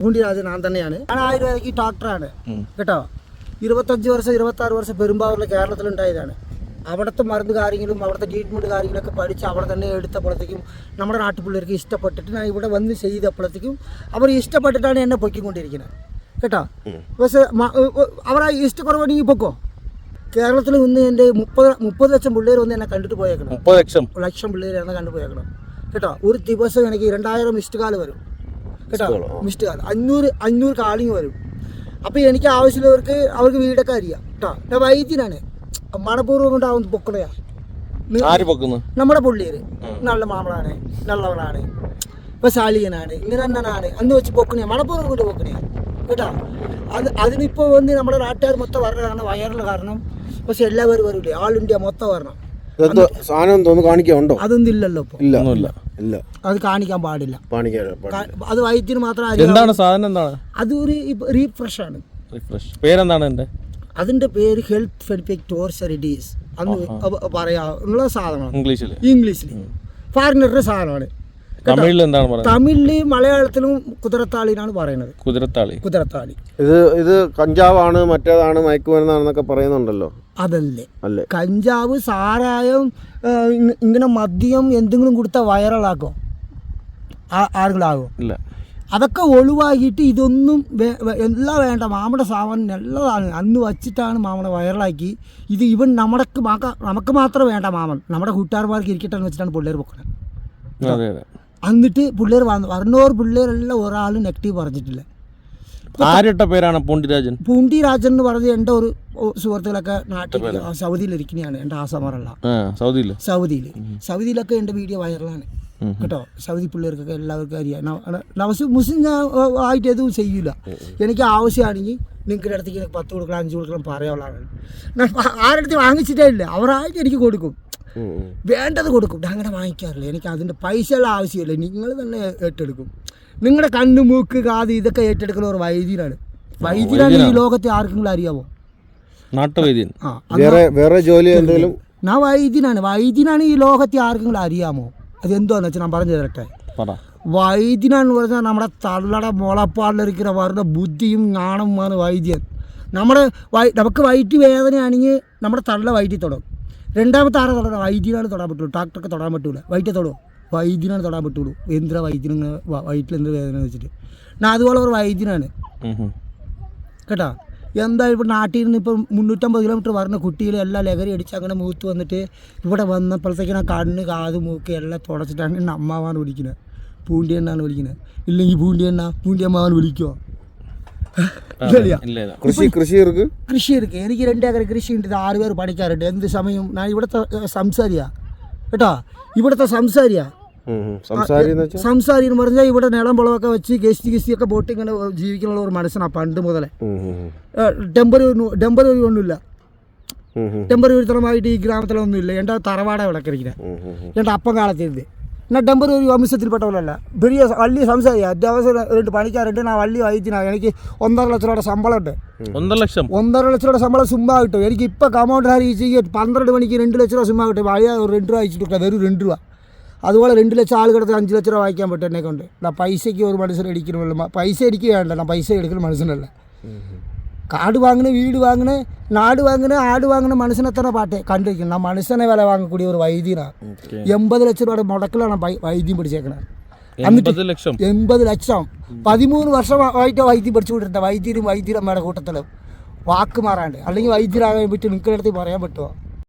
പൂണ്ടിരാജ് ഞാൻ തന്നെയാണ്. ഞാൻ ആയുർവേദയ്ക്ക് ഡോക്ടറാണ്. കേട്ടോ? ഇരുപത്തഞ്ച് വർഷം ഇരുപത്തി ആറ് വർഷം പെരുമ്പാവൂരിൽ കേരളത്തിലുണ്ടായതാണ്. അവിടുത്തെ മരുന്ന് കാര്യങ്ങളും അവിടുത്തെ ട്രീറ്റ്മെന്റ് കാര്യങ്ങളൊക്കെ പഠിച്ച് അവിടെ തന്നെ എടുത്തപ്പോഴത്തേക്കും നമ്മുടെ നാട്ടുപിള്ളേർക്ക് ഇഷ്ടപ്പെട്ടിട്ട് ഞാൻ ഇവിടെ വന്ന് ചെയ്തപ്പോഴത്തേക്കും അവർ ഇഷ്ടപ്പെട്ടിട്ടാണ് എന്നെ പൊക്കിക്കൊണ്ടിരിക്കുന്നത് കേട്ടോ? പക്ഷേ അവർ അവരാ ഇഷ്ടക്കുറവാണെങ്കിൽ പൊക്കോ? കേരളത്തിൽ നിന്ന് എന്റെ മുപ്പത് മുപ്പത് ലക്ഷം പിള്ളേർ ഒന്ന് എന്നെ കണ്ടിട്ട് പോയേക്കണം? മുപ്പത് ലക്ഷം. ലക്ഷം കണ്ടു കണ്ടുപോയേക്കണം കേട്ടോ? ഒരു ദിവസം എനിക്ക് രണ്ടായിരം ഇഷ്ടകാലം വരും. കേട്ടോ? മിസ്ഡ് കാൾ അഞ്ഞൂറ് അഞ്ഞൂറ് കാളിങ് വരും. അപ്പോൾ എനിക്ക് ആവശ്യമുള്ളവർക്ക് അവർക്ക് വീടൊക്കെ അറിയാം കേട്ടോ? ഞാൻ വൈദ്യനാണ്. മണപൂർവം കൊണ്ടാവുന്ന പൊക്കണയാ. നമ്മുടെ പുള്ളിയര്. നല്ല മാമളാണ് നല്ലവളാണ്. ഇപ്പൊ ശാലികനാണ് ഇങ്ങനെ തന്നെയാണ് അന്ന് വെച്ച് പൊക്കണേ മണപ്പൂർവം കൊണ്ട് പൊക്കണേ കേട്ടോ? അത് അതിനിപ്പോ വന്ന് നമ്മുടെ നാട്ടുകാർ മൊത്തം വരണ കാരണം വയറിന് കാരണം. പക്ഷെ എല്ലാവരും വരില്ലേ ആൾ ഇന്ത്യ മൊത്തം വരണം. സാധനം തോന്നുന്നു കാണിക്കാനുണ്ടോ? അതൊന്നും ഇല്ലല്ലോ ഇല്ല. ഒന്നുമില്ല. ഇല്ല. അത് കാണിക്കാൻ പാടില്ല. അത് വൈദ്യന് മാത്രം എന്താണ് സാധനം എന്താണ്? അത് ഒരു റീഫ്രഷ് ആണ്. റിഫ്രഷ് പേരെന്താണ് എന്റെ അതിന്റെ പേര് ഹെൽത്ത് ഫെനിഫിക് ടോർസറിഡീസ് അന്ന് പറയാ പറയാനുള്ള സാധനമാണ്. ഇംഗ്ലീഷിൽ ഇംഗ്ലീഷിൽ ഫാറിനറുടെ സാധനമാണ്. തമിഴിൽ എന്താണ് പറയുന്നത്? തമിഴിൽ മലയാളത്തിലും കുതിരത്താളിനാണ് പറയുന്നത്. കുതിരത്താളി. കുതിരത്താളി. ഇത് ഇത് കഞ്ചാവാണ് മറ്റേതാണ് മയക്കുമരുന്നാണെന്നൊക്കെ പറയുന്നുണ്ടല്ലോ? അതല്ലേ. അല്ലേ? കഞ്ചാവ് സാരായം ഇങ്ങനെ മദ്യം എന്തെങ്കിലും കൊടുത്ത വൈറലാക്കോ? ആളുകളാകോ ഇല്ല. അതൊക്കെ ഒഴിവാക്കിയിട്ട് ഇതൊന്നും എല്ലാം വേണ്ട. മാമയുടെ സാമാനം നല്ലതാണ്. അന്ന് വച്ചിട്ടാണ് മാമനെ വൈറലാക്കി. ഇത് ഇവൻ നമ്മുടെ മാക്ക നമുക്ക് മാത്രം വേണ്ട മാമൻ. നമ്മുടെ കൂട്ടുകാർമാർക്ക് ഇരിക്കട്ടെ എന്ന് വെച്ചിട്ടാണ് പിള്ളേർ പൊക്കണത്. അതെ അതെ. എന്നിട്ട് പിള്ളേർ വന്നു വരണോർ പിള്ളേരെല്ലാം ഒരാളും നെഗറ്റീവ് പറഞ്ഞിട്ടില്ല. ആരുടെ പേരാണ് പൂണ്ടിരാജൻ? പൂണ്ടിരാജൻ എന്ന് പറഞ്ഞ എന്റെ ഒരു സുഹൃത്തുക്കളൊക്കെ നാട്ടിൽ സൗദിയിൽ ഇരിക്കുന്നതാണ് എന്റെ ആസമറല്ല. സൗദിയിൽ സൗദിയിൽ സൗദിയിലൊക്കെ എന്റെ വീഡിയോ വൈറലാണ്. കേട്ടോ? സൗദി പിള്ളേർക്കൊക്കെ എല്ലാവർക്കും അറിയാം. നവസ് മുസ്ലിം ഞാൻ ആയിട്ട് എതും ചെയ്യൂല. എനിക്ക് ആവശ്യമാണെങ്കിൽ നിങ്ങളുടെ അടുത്തേക്ക് പത്ത് കൊടുക്കണം അഞ്ച് കൊടുക്കണം പറയാനുള്ളതാണ് ആരുടെ അടുത്ത് വാങ്ങിച്ചിട്ടേ ഇല്ല. അവരായിട്ട് എനിക്ക് കൊടുക്കും. വേണ്ടത് കൊടുക്കും. അങ്ങനെ വാങ്ങിക്കാറില്ല. എനിക്ക് അതിന്റെ പൈസയുള്ള ആവശ്യമില്ല. നിങ്ങൾ തന്നെ ഏറ്റെടുക്കും. നിങ്ങളുടെ കണ്ണു മൂക്ക് കാത് ഇതൊക്കെ ഏറ്റെടുക്കുന്ന ഒരു വൈദ്യനാണ്. വൈദ്യനാണ് ഈ ലോകത്തെ ആർക്കെങ്കിലും അറിയാമോ നാട്ടുവൈദ്യൻ. ആ വേറെ വേറെ ജോലി എന്തെങ്കിലും? ഞാൻ വൈദ്യനാണ്. വൈദ്യനാണ് ഈ ലോകത്തെ ആർക്കെങ്കിലും അറിയാമോ? അത് അതെന്തോന്ന് വെച്ചാൽ ഞാൻ പറഞ്ഞു തരട്ടെ? വൈദ്യനാന്ന് പറഞ്ഞാൽ നമ്മുടെ തള്ളട മുളപ്പാടിലിരിക്കുന്ന അവരുടെ ബുദ്ധിയും ജ്ഞാനവുമാണ് വൈദ്യൻ. നമ്മുടെ വൈ നമുക്ക് വയറ്റ് വേദനയാണെങ്കിൽ നമ്മുടെ തള്ള വയറ്റി തൊടും രണ്ടാമത്തെ ആരെ തൊടാ വൈദ്യനാണ് തൊടാൻ പറ്റുള്ളൂ. ഡോക്ടർക്ക് തൊടാൻ പറ്റൂല. വൈറ്റ തൊടും വൈദ്യനാണ് തൊടാൻ പറ്റുള്ളൂ. എന്തിനാ വൈദ്യന വൈറ്റിൽ എന്ത് വേദന വെച്ചിട്ട്? ഞാൻ അതുപോലെ ഒരു വൈദ്യനാണ്. കേട്ടോ? എന്താ ഇപ്പോൾ നാട്ടിൽ നിന്ന് ഇപ്പം മുന്നൂറ്റമ്പത് കിലോമീറ്റർ വരുന്ന കുട്ടികളെ എല്ലാം ലഹരി അടിച്ച് അങ്ങനെ മൂത്ത് വന്നിട്ട് ഇവിടെ വന്നപ്പോഴത്തേക്കിനും കണ്ണ് കാത് മൂക്ക് എല്ലാം തുടച്ചിട്ടാണ് അമ്മാവാണ് വിളിക്കുന്നത് പൂണ്ടി എണ്ണാണ് വിളിക്കുന്നത് ഇല്ലെങ്കിൽ പൂണ്ടി എണ്ണ പൂണ്ടി അമ്മാവാണ് വിളിക്കുമോ കൃഷി கிருஷி എനിക്ക് இருக்கு இருக்கு കൃഷി ഉണ്ട്. ഇത് ആറ് പേര് പണിക്കാറുണ്ട് എന്ത് സമയം ഞാൻ ഇവിടുത്തെ സംസാരിയാ. കേട്ടോ? ഇവിടുത്തെ സംസാരിയാ. സംസാരി എന്ന് പറഞ്ഞാൽ ഇവിടെ നിളം പുളവൊക്കെ വെച്ച് ഗസ്തി ഗസ്തി ഒക്കെ ബോട്ട് ഇങ്ങനെ ജീവിക്കാനുള്ള ഒരു മനസ്സിനാ പണ്ട് മുതലേ. ടെമ്പറി ടെമ്പററി ഒന്നുമില്ല. ടെമ്പറി ഒരുത്തരമായിട്ട് ഈ ഗ്രാമത്തിലൊന്നുമില്ല. എന്റെ തറവാടാണ് ഇവിടെ കിടക്കുന്നത് എന്റെ അപ്പം കാലത്തിരുന്ന് ഞാൻ ഒരു വംശത്തിൽപ്പെട്ടവരല്ല വലിയ വലിയ സംസാരിയാ അത്യാവശ്യം രണ്ട് പണിക്കാരുണ്ട് ഞാൻ വള്ളി വായിച്ചിനാ എനിക്ക് ഒന്നര ലക്ഷം രൂപയുടെ ശമ്പളമുണ്ട്. ഒന്നര ലക്ഷം? ഒന്നര ലക്ഷം രൂപയുടെ ശമ്പളം സുമ്പാ കിട്ടും. എനിക്ക് ഇപ്പം കമൗണ്ട് അറിയിച്ച് പന്ത്രണ്ട് മണിക്ക് രണ്ട് ലക്ഷം രൂപ സുമ്പാ കിട്ടും. വഴിയാ ഒരു രണ്ട് രൂപ അയച്ചിട്ട് വെറും രണ്ട് രൂപ. അതുപോലെ രണ്ട് ലക്ഷം ആൾ കിടത്ത് അഞ്ച് ലക്ഷം രൂപ വായിക്കാൻ പറ്റും എന്നെ കൊണ്ട് ഞാൻ പൈസയ്ക്ക് ഒരു മനുഷ്യൻ അടിക്കണമല്ലോ പൈസ എനിക്ക് വേണ്ട ഞാൻ പൈസ എടുക്കുന്ന മനുഷ്യനല്ല. കാട് വാങ്ങണേ വീട് വാങ്ങണേ നാട് വാങ്ങണേ ആട് വാങ്ങണ മനുഷ്യനെ തന്നെ പാട്ടെ? കണ്ടിരിക്കണം ആ മനുഷ്യനെ വില വാങ്ങക്കൂടിയ ഒരു വൈദ്യനാണ് എൺപത് ലക്ഷം രൂപയുടെ മുടക്കിലാണ് വൈദ്യം പിടിച്ചേക്കണത് എൺപത് ലക്ഷം? എൺപത് ലക്ഷം. പതിമൂന്ന് വർഷമായിട്ട് വൈദ്യം പഠിച്ചുകൊണ്ടിരുന്ന വൈദ്യരും വൈദ്യരമ്മയുടെ കൂട്ടത്തിലും. വാക്ക് മാറാണ്ട്. അല്ലെങ്കിൽ വൈദ്യരാകാൻ പറ്റും നിൽക്കുന്നിടത്ത് പറയാൻ പറ്റുമോ?